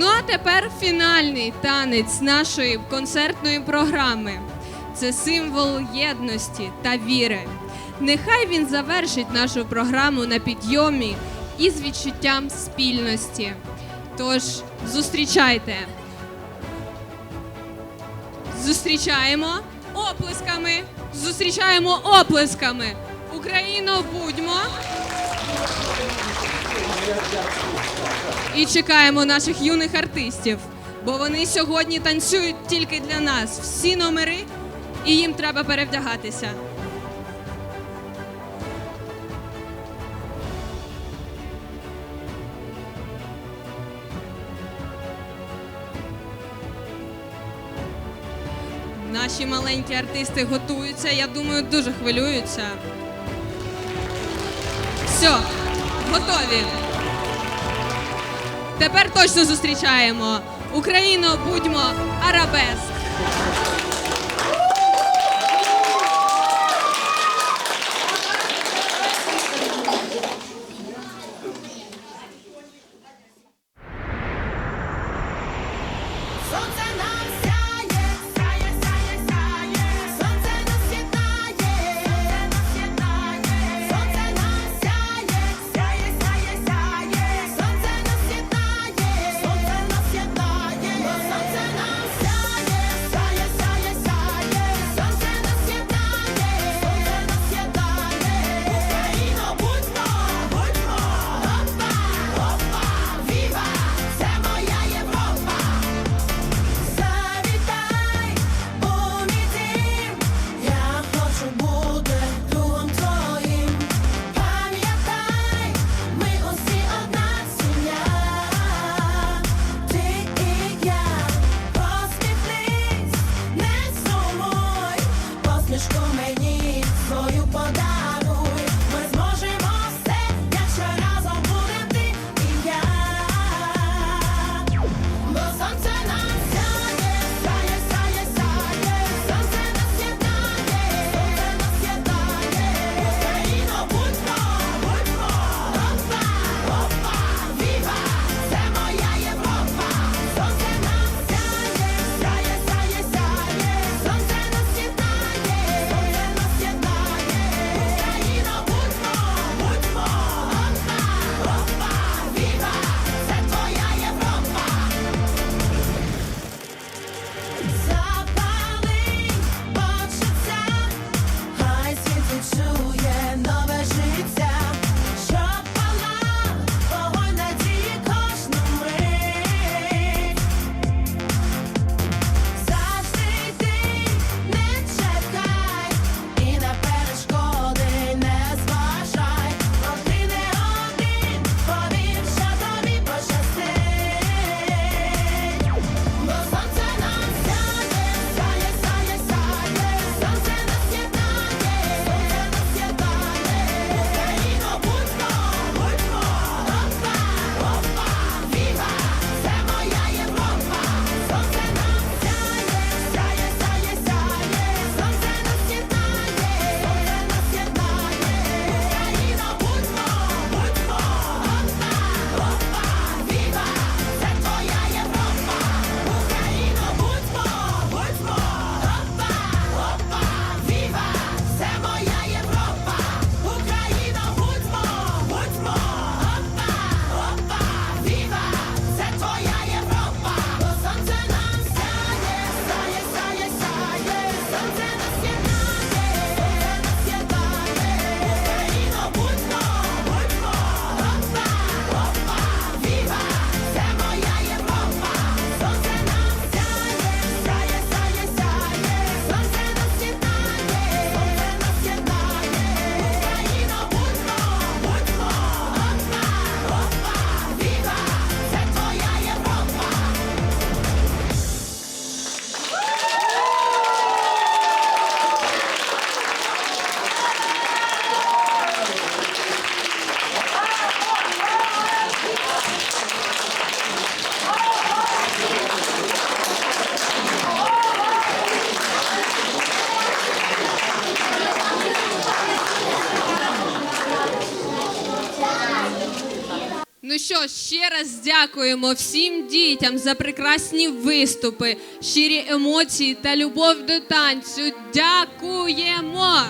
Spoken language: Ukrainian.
Ну а тепер фінальний танець нашої концертної програми. Це символ єдності та віри. Нехай він завершить нашу програму на підйомі і з відчуттям спільності. Тож зустрічайте. Зустрічаємо оплесками. Зустрічаємо оплесками. Україно, будьмо. І чекаємо наших юних артистів, бо вони сьогодні танцюють тільки для нас. Всі номери, і їм треба перевдягатися. Наші маленькі артисти готуються, я думаю, дуже хвилюються. Все, готові. Тепер точно зустрічаємо. Україно, будьмо арабеск. Ну що, ще раз дякуємо всім дітям за прекрасні виступи, щирі емоції та любов до танцю. Дякуємо!